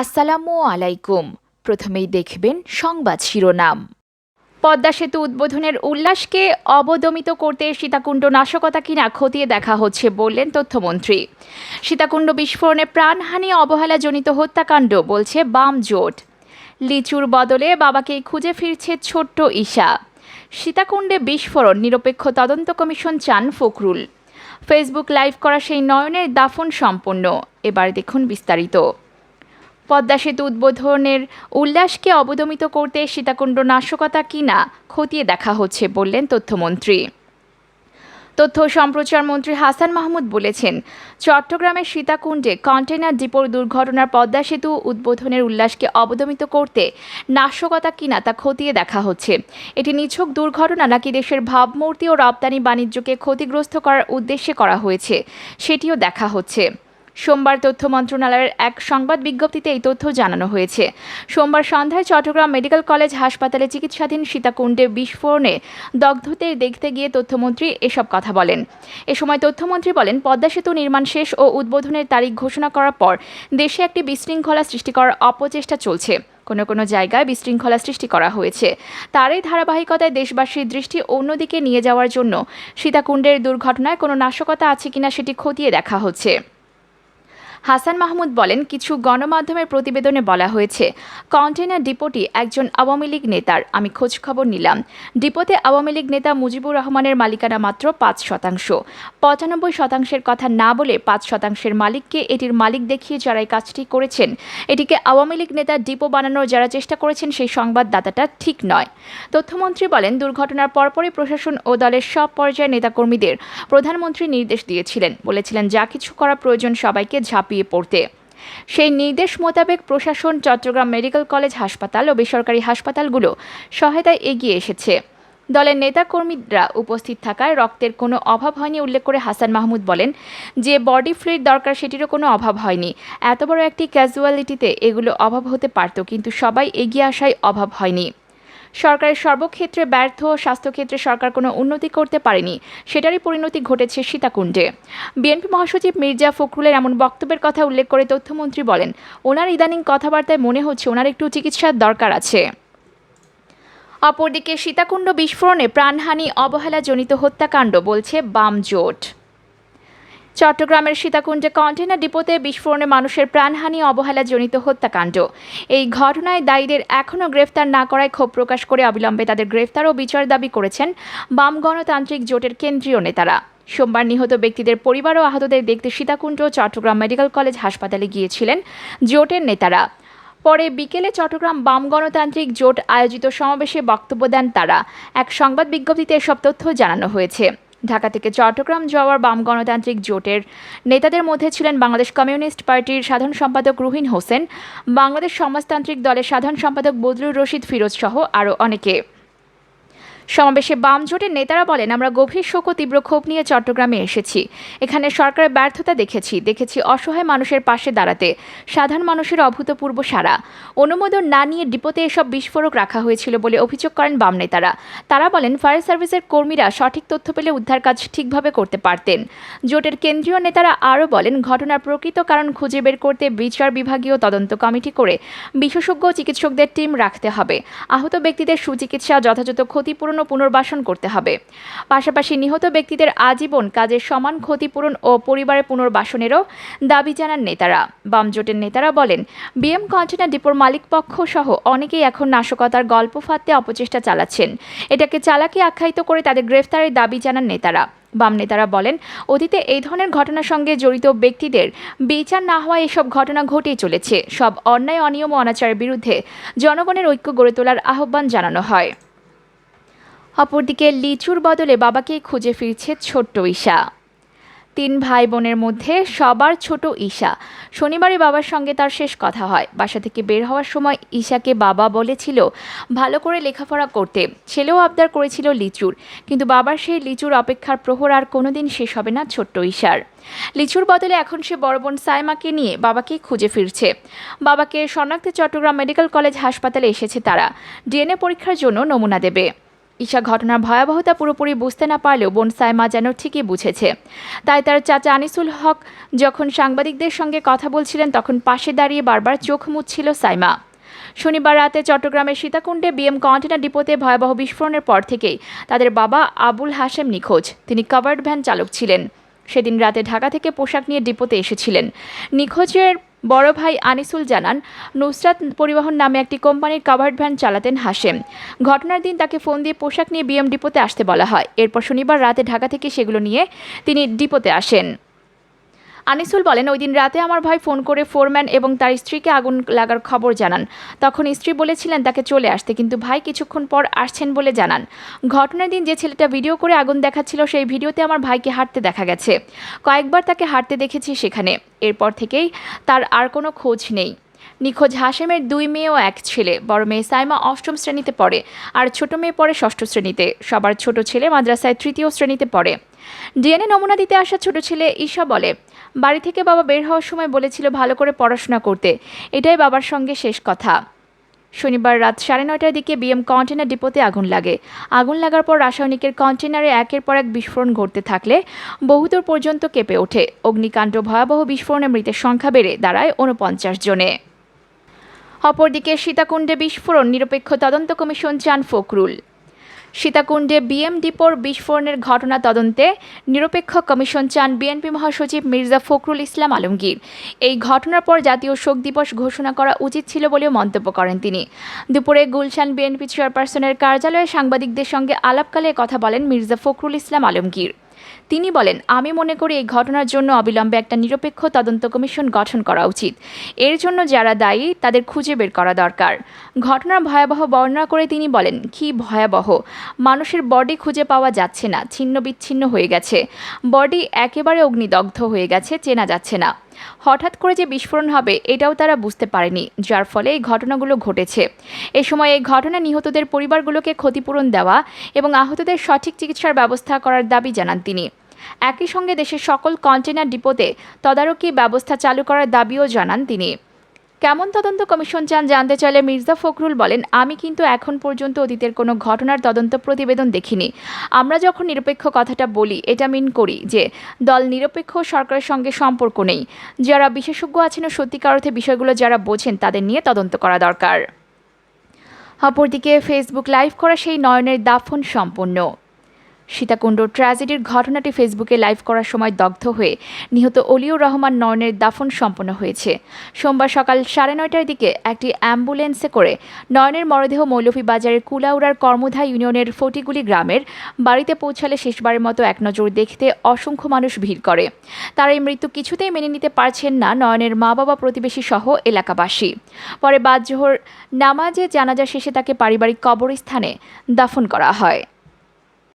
আসসালামু আলাইকুম। প্রথমেই দেখবেন সংবাদ শিরোনাম। পদ্মা সেতু উদ্বোধনের উল্লাসকে অবদমিত করতে সীতাকুণ্ড নাশকতা কিনা খতিয়ে দেখা হচ্ছে বললেন তথ্যমন্ত্রী। সীতাকুণ্ড বিস্ফোরণে প্রাণহানি অবহেলাজনিত হত্যাকাণ্ড, বলছে বাম জোট। লিচুর বদলে বাবাকে খুঁজে ফিরছে ছোট্ট ঈশা। সীতাকুণ্ডে বিস্ফোরণ, নিরপেক্ষ তদন্ত কমিশন চান ফখরুল। ফেসবুক লাইভ করা সেই নয়নের দাফন সম্পন্ন। এবার দেখুন বিস্তারিত। পদ্মা সেতু উদ্বোধনের উল্লাসকে অবদমিত করতে সীতাকুণ্ড নাশকতা কিনা খতিয়ে দেখা হচ্ছে বললেন তথ্যমন্ত্রী। তথ্য সম্প্রচার মন্ত্রী হাসান মাহমুদ বলেছেন, চট্টগ্রামের সীতাকুণ্ডে কন্টেনার ডিপোর দুর্ঘটনার পদ্মা সেতু উদ্বোধনের উল্লাসকে অবদমিত করতে নাশকতা কিনা তা খতিয়ে দেখা হচ্ছে। এটি নিছক দুর্ঘটনা নাকি দেশের ভাবমূর্তি ও রপ্তানি বাণিজ্যকে ক্ষতিগ্রস্ত করার উদ্দেশ্যে করা হয়েছে, সেটিও দেখা হচ্ছে। সোমবার তথ্য মন্ত্রণালয়ের এক সংবাদ বিজ্ঞপ্তিতে এই তথ্য জানানো হয়েছে। সোমবার সন্ধ্যায় চট্টগ্রাম মেডিকেল কলেজ হাসপাতালে চিকিৎসাধীন সীতাকুণ্ডে বিস্ফোরণে দগ্ধতে দেখতে গিয়ে তথ্যমন্ত্রী এসব কথা বলেন। এ সময় তথ্যমন্ত্রী বলেন, পদ্মা সেতু নির্মাণ শেষ ও উদ্বোধনের তারিখ ঘোষণা করার পর দেশে একটি বিশৃঙ্খলা সৃষ্টি করার অপচেষ্টা চলছে। কোনো কোনো জায়গায় বিশৃঙ্খলা সৃষ্টি করা হয়েছে। তারই ধারাবাহিকতায় দেশবাসীর দৃষ্টি অন্যদিকে নিয়ে যাওয়ার জন্য সীতাকুণ্ডের দুর্ঘটনায় কোনো নাশকতা আছে কিনা সেটি খতিয়ে দেখা হচ্ছে। হাসান মাহমুদ বলেন, কিছু গণমাধ্যমের প্রতিবেদনে বলা হয়েছে কন্টেনার ডিপোটি একজন আওয়ামী লীগ নেতার। আমি খোঁজখবর নিলাম। ডিপোতে আওয়ামী লীগ নেতা মুজিবুর রহমানের মালিকানা মাত্র পাঁচ শতাংশ। পঁচানব্বই শতাংশের কথা না বলে পাঁচ শতাংশের মালিককে এটির মালিক দেখিয়ে যারা এই কাজটি করেছেন, এটিকে আওয়ামী লীগ নেতা ডিপো বানানোর যারা চেষ্টা করেছেন, সেই সংবাদদাতাটা ঠিক নয়। তথ্যমন্ত্রী বলেন, দুর্ঘটনার পরপরই প্রশাসন ও দলের সব পর্যায়ের নেতাকর্মীদের প্রধানমন্ত্রী নির্দেশ দিয়েছিলেন। বলেছিলেন, যা কিছু করা প্রয়োজন সবাইকে ঝাঁপিয়ে পড়তে। সেই নির্দেশ মোতাবেক প্রশাসন, চট্টগ্রাম মেডিকেল কলেজ হাসপাতাল ও বেসরকারি হাসপাতালগুলো সহায়তায় এগিয়ে এসেছে। দলের নেতাকর্মীরা উপস্থিত থাকায় রক্তের কোনো অভাব হয়নি উল্লেখ করে হাসান মাহমুদ বলেন যে বডি ফ্লুইড দরকার সেটিরও কোনো অভাব হয়নি। এত বড় একটি ক্যাজুয়ালিটিতে এগুলো অভাব হতে পারত, কিন্তু সবাই এগিয়ে আসায় অভাব হয়নি। সরকারের সর্বক্ষেত্রে ব্যর্থ, স্বাস্থ্যক্ষেত্রে সরকার কোনো উন্নতি করতে পারেনি, সেটারই পরিণতি ঘটেছে সীতাকুণ্ডে। বিএনপি মহাসচিব মির্জা ফখরুলের এমন বক্তব্যের কথা উল্লেখ করে তথ্যমন্ত্রী বলেন, ওনার ইদানিং কথাবার্তায় মনে হচ্ছে ওনার একটু চিকিৎসার দরকার আছে। অপরদিকে সীতাকুণ্ড বিস্ফোরণে প্রাণহানি, অবহেলাজনিত হত্যাকাণ্ড, বলছে বাম জোট। চট্টগ্রামের সীতাকুণ্ডে কন্টেনার ডিপোতে বিস্ফোরণে মানুষের প্রাণহানি অবহেলাজনিত হত্যাকাণ্ড। এই ঘটনায় দায়ীদের এখনও গ্রেফতার না করায় ক্ষোভ প্রকাশ করে অবিলম্বে তাদের গ্রেফতার ও বিচার দাবি করেছেন বাম গণতান্ত্রিক জোটের কেন্দ্রীয় নেতারা। সোমবার নিহত ব্যক্তিদের পরিবার ও আহতদের দেখতে সীতাকুণ্ড চট্টগ্রাম মেডিকেল কলেজ হাসপাতালে গিয়েছিলেন জোটের নেতারা। পরে বিকেলে চট্টগ্রাম বাম গণতান্ত্রিক জোট আয়োজিত সমাবেশে বক্তব্য দেন তারা। এক সংবাদ বিজ্ঞপ্তিতে এসব তথ্য জানানো হয়েছে। ঢাকা থেকে চট্টগ্রাম যাওয়ার বাম গণতান্ত্রিক জোটের নেতাদের মধ্যে ছিলেন বাংলাদেশ কমিউনিস্ট পার্টির সাধারণ সম্পাদক রুহিন হোসেন, বাংলাদেশ সমাজতান্ত্রিক দলের সাধারণ সম্পাদক বদরুর রশিদ ফিরোজ সহ আরও অনেকে। সমাবেশে বাম জোটের নেতারা বলেন, আমরা গভীর শোক ও তীব্র ক্ষোভ নিয়ে চট্টগ্রামে এসেছি। এখানে সরকারের ব্যর্থতা দেখেছি। দেখেছি অসহায় মানুষের পাশে দাঁড়াতে। সাধারণ মানুষের অভূতপূর্ব সারা অনুমোদন না নিয়ে ডিপোতে এসব বিস্ফোরক রাখা হয়েছিল বলে অভিযোগ করেন বাম নেতারা। তারা বলেন, ফায়ার সার্ভিসের কর্মীরা সঠিক তথ্য পেলে উদ্ধার কাজ ঠিকভাবে করতে পারতেন। জোটের কেন্দ্রীয় নেতারা আরও বলেন, ঘটনার প্রকৃত কারণ খুঁজে বের করতে বিচার বিভাগীয় তদন্ত কমিটি করে বিশেষজ্ঞ চিকিৎসকদের টিম রাখতে হবে। আহত ব্যক্তিদের সুচিকিৎসা, যথাযথ ক্ষতিপূরণ ও পুনর্বাসন করতে হবে। পাশাপাশি নিহত ব্যক্তিদের আজীবন কাজের সমান ক্ষতিপূরণ ও পরিবারের পুনর্বাসনেরও দাবি জানান নেতারা। বাম জোটের নেতারা বলেন, বিএম কন্টেনার ডিপোর মালিকপক্ষ সহ অনেকেই এখন নাশকতার গল্প ফাঁদতে অপচেষ্টা চালাচ্ছেন। এটাকে চালাকি আখ্যায়িত করে তাদের গ্রেফতারের দাবি জানান নেতারা। বাম নেতারা বলেন, অতীতে এই ধরনের ঘটনার সঙ্গে জড়িত ব্যক্তিদের বিচার না হওয়া এসব ঘটনা ঘটেই চলেছে। সব অন্যায়, অনিয়ম অনাচারের বিরুদ্ধে জনগণের ঐক্য গড়ে তোলার আহ্বান জানানো হয়। অপরদিকে লিচুর বদলে বাবাকে খুঁজে ফিরছে ছোট্ট ঈশা। তিন ভাই বোনের মধ্যে সবার ছোট ঈশা। শনিবারে বাবার সঙ্গে তার শেষ কথা হয়। বাসা থেকে বের হওয়ার সময় ঈশাকে বাবা বলেছিল ভালো করে লেখাপড়া করতে। ছেলেও আবদার করেছিল লিচুর। কিন্তু বাবার সেই লিচুর অপেক্ষার প্রহর আর কোনোদিন শেষ হবে না ছোট্ট ঈশার। লিচুর বদলে এখন সে বড় বোন সাইমাকে নিয়ে বাবাকে খুঁজে ফিরছে। বাবাকে শনাক্তে চট্টগ্রাম মেডিকেল কলেজ হাসপাতালে এসেছে তারা। ডিএনএ পরীক্ষার জন্য নমুনা দেবে। ঈশা ঘটনার ভয়াবহতা পুরোপুরি বুঝতে না পারলেও বোন সাইমা যেন ঠিকই বুঝেছে। তাই তার চাচা আনিসুল হক যখন সাংবাদিকদের সঙ্গে কথা বলছিলেন, তখন পাশে দাঁড়িয়ে বারবার চোখ মুচ্ছিল সাইমা। শনিবার রাতে চট্টগ্রামের সীতাকুণ্ডে বিএম কন্টেনার ডিপোতে ভয়াবহ বিস্ফোরণের পর থেকেই তাদের বাবা আবুল হাশেম নিখোঁজ। তিনি কাভার্ড ভ্যান চালক ছিলেন। সেদিন রাতে ঢাকা থেকে পোশাক নিয়ে ডিপোতে এসেছিলেন। নিখোঁজের বড় ভাই আনিসুল জানান, নুসরাত পরিবহন নামে একটি কোম্পানির কাভার্ড ভ্যান চালাতেন হাসেম ঘটনার দিন তাকে ফোন দিয়ে পোশাক নিয়ে বিএম ডিপোতে আসতে বলা হয়। এরপর শনিবার রাতে ঢাকা থেকে সেগুলো নিয়ে তিনি ডিপোতে আসেন। আনিসুল বলেন, ওই দিন রাতে আমার ভাই ফোন করে ফোরম্যান এবং তার স্ত্রীকে আগুন লাগার খবর জানান। তখন স্ত্রী বলেছিলেন তাকে চলে আসতে, কিন্তু ভাই কিছুক্ষণ পর আসছেন বলে জানান। ঘটনার দিন যে ছেলেটা ভিডিও করে আগুন দেখাচ্ছিল, সেই ভিডিওতে আমার ভাইকে হাঁটতে দেখা গেছে। কয়েকবার তাকে হাঁটতে দেখেছি সেখানে। এরপর থেকেই তার আর কোনো খোঁজ নেই। নিখোঁজ হাশেমের দুই মেয়ে ও এক ছেলে। বড় মেয়ে সাইমা অষ্টম শ্রেণীতে পড়ে আর ছোট মেয়ে পড়ে ষষ্ঠ শ্রেণীতে। সবার ছোট ছেলে মাদ্রাসায় তৃতীয় শ্রেণীতে পড়ে। ডিএনএ নমুনা দিতে আসা ছোট ছেলে ঈশা বলে বাড়ি থেকে বাবা বের হওয়ার সময় বলেছিল ভালো করে পড়াশোনা করতে। এটাই বাবার সঙ্গে শেষ কথা। শনিবার রাত সাড়ে নয়টার দিকে বিএম কন্টেনার ডিপোতে আগুন লাগে। আগুন লাগার পর রাসায়নিকের কন্টেনারে একের পর এক বিস্ফোরণ ঘটতে থাকলে বহুদূর পর্যন্ত কেঁপে ওঠে। অগ্নিকাণ্ড ভয়াবহ বিস্ফোরণে মৃতের সংখ্যা বেড়ে দাঁড়ায় ঊনপঞ্চাশ জনে। অপরদিকে সীতাকুণ্ডে বিস্ফোরণ, নিরপেক্ষ তদন্ত কমিশন চান ফখরুল। সীতাকুণ্ডে বিএম ডিপোর বিস্ফোরণের ঘটনা তদন্তে নিরপেক্ষ কমিশন চান বিএনপি মহাসচিব মির্জা ফখরুল ইসলাম আলমগীর। এই ঘটনার পর জাতীয় শোক দিবস ঘোষণা করা উচিত ছিল বলেও মন্তব্য করেন তিনি। দুপুরে গুলশান বিএনপি চেয়ারপারসনের কার্যালয়ে সাংবাদিকদের সঙ্গে আলাপকালে কথা বলেন মির্জা ফখরুল ইসলাম আলমগীর। তিনি বলেন, আমি মনে করি এই ঘটনার জন্য অবিলম্বে একটা নিরপেক্ষ তদন্ত কমিশন গঠন করা উচিত। এর জন্য যারা দায়ী, তাদের খুঁজে বের করা দরকার। ঘটনার ভয়াবহ বর্ণনা করে তিনি বলেন, কি ভয়াবহ? মানুষের বডি খুঁজে পাওয়া যাচ্ছে না, ছিন্ন বিচ্ছিন্ন হয়ে গেছে। বডি একেবারে অগ্নিদগ্ধ হয়ে গেছে, চেনা যাচ্ছে না। হঠাৎ করে যে বিস্ফোরণ হবে, এটাও তারা বুঝতে পারেনি, যার ফলে এই ঘটনাগুলো ঘটেছে। এ সময় এই ঘটনা নিহতদের পরিবারগুলোকে ক্ষতিপূরণ দেওয়া এবং আহতদের সঠিক চিকিৎসার ব্যবস্থা করার দাবি জানান তিনি। একই সঙ্গে দেশের সকল কন্টেনার ডিপোতে তদারকি ব্যবস্থা চালু করার দাবিও জানান তিনি। কেমন তদন্ত কমিশন চান জানতে চাইলে মির্জা ফখরুল বলেন, আমি কিন্তু এখন পর্যন্ত অতীতের কোনো ঘটনার তদন্ত প্রতিবেদন দেখিনি। আমরা যখন নিরপেক্ষ কথাটা বলি, এটা মিন করি যে, দল নিরপেক্ষ সরকারের সঙ্গে সম্পর্ক নেই। যারা বিশেষজ্ঞ আছেন ও সত্যিকার অর্থে বিষয়গুলো যারা বোঝেন, তাদের নিয়ে তদন্ত করা দরকার। অপরদিকে ফেসবুক লাইভ করা সেই নয়নের দাফন সম্পন্ন। সীতাকুণ্ড ট্র্যাজেডির ঘটনাটি ফেসবুকে লাইভ করার সময় দগ্ধ হয়ে নিহত অলিউর রহমান নয়নের দাফন সম্পন্ন হয়েছে। সোমবার সকাল সাড়ে নয়টার দিকে একটি অ্যাম্বুলেন্সে করে নয়নের মরদেহ মৌলভীবাজারের কুলাউড়ার কর্মধা ইউনিয়নের ফটিগুলি গ্রামের বাড়িতে পৌঁছালে শেষবারের মতো এক নজর দেখতে অসংখ্য মানুষ ভিড় করে। তারা এই মৃত্যু কিছুতেই মেনে নিতে পারছেন না নয়নের মা বাবা প্রতিবেশী সহ এলাকাবাসী। পরে বাদ জোহর নামাজে জানাজা শেষে তাকে পারিবারিক কবরস্থানে দাফন করা হয়।